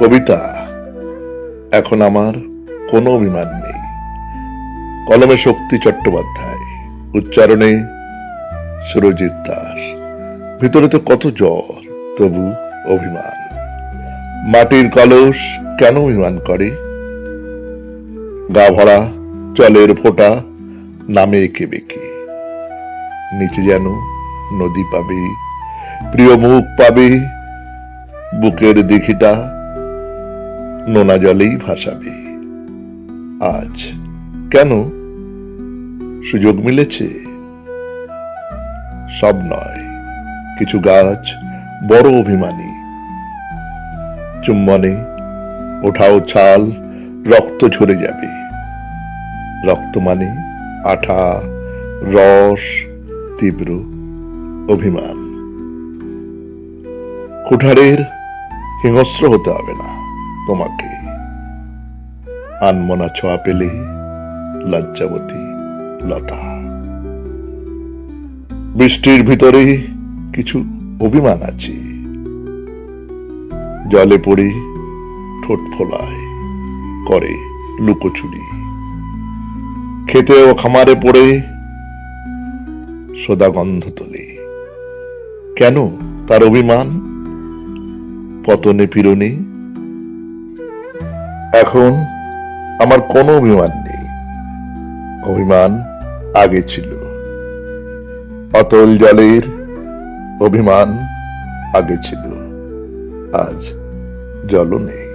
কবিতা, এখন আমার কোনো অভিমান নেই। কলমে শক্তি চট্টোপাধ্যায়, উচ্চারণে সুরজিৎ দাস। ভিতরে তো কত জ্বর, তবু অভিমান। মাটির কলস কেন অভিমান করে? গা ভরা জলের ফোঁটা নামে এঁকে বেঁকে। নিচে যেন নদী পাবে, প্রিয় মুখ পাবে, বুকের দিঘিটা নোনা জলেই ভাসাবে। আজ কেন? সুযোগ মিলেছে? সব নয়, কিছু গাছ, বড় অভিমানী। চুম্বনে ওঠাও ছাল, রক্ত ঝরে যাবে। রক্ত মানে আঠা, রস, তীব্র অভিমান। কুঠারের হিংস্র হতে হবে না। তোমাকে। আনমনা ছোঁয়া পেলে লজ্জাবতী লতা। বৃষ্টির ভিতরে কিছু অভিমান আছে। জলে পড়ে ঠোঁট ফোলায়, করে লুকোচুরি। খেতে ও খামারে পড়ে সদা গন্ধ তোলে। কেন তার অভিমান? পতনে পীড়নে এখন আমার কোনো অভিমান নেই। অভিমান আগে ছিল। অতল জলের অভিমান আগে ছিল। আজ জল নেই।